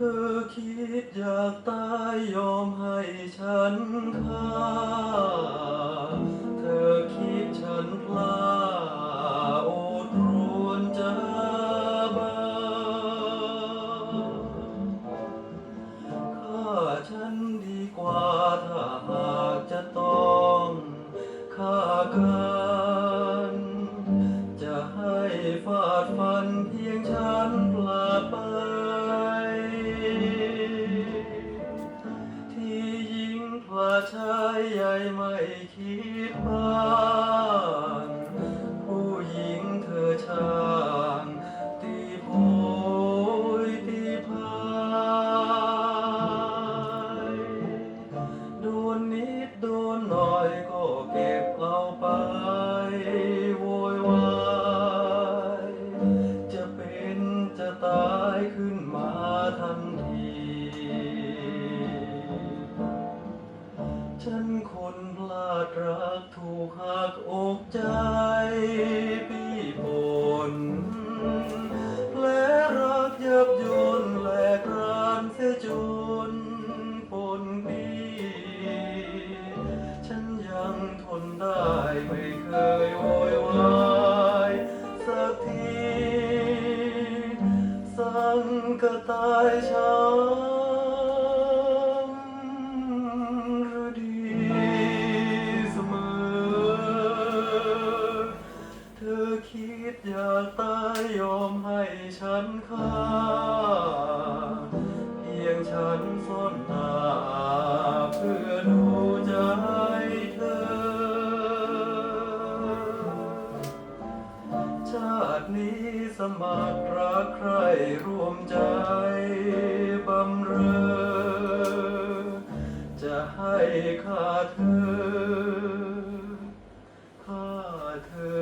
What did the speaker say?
ธอคิดอยากตายยอมให้ฉันฆ่า เธอคิดฉันพลาดโอดครวญจะบ้าฆ่าฉันดีกว่าถ้าหากจะต้องฆ่ากันจะให้ฟาดฟันเพียงฉันปลาไป ชายใหญ่ไม่คิดบ้างผู้หญิงเธอช่างตีโพยตีพายโดนนิดโดนหน่อยก็เก็บเอาไปโวยวายจะเป็นจะตายขึ้นมาทันที ฉันคนพลาดรักถูกหักอกใจพี่ปนแผลรักยับยนแหลกรานเสียจนปนปีฉันยังทนได้ไม่เคยโวยวายสักที สังกตายช้ำ อย่ากตายยอมให้ฉันฆ่าเพียงฉันซ่อนตาเพื่อดูใจเธอ ชาตินี้สมัครรักใครร่วมใจบำเรอ จะให้ข้าเธอข้าเธอ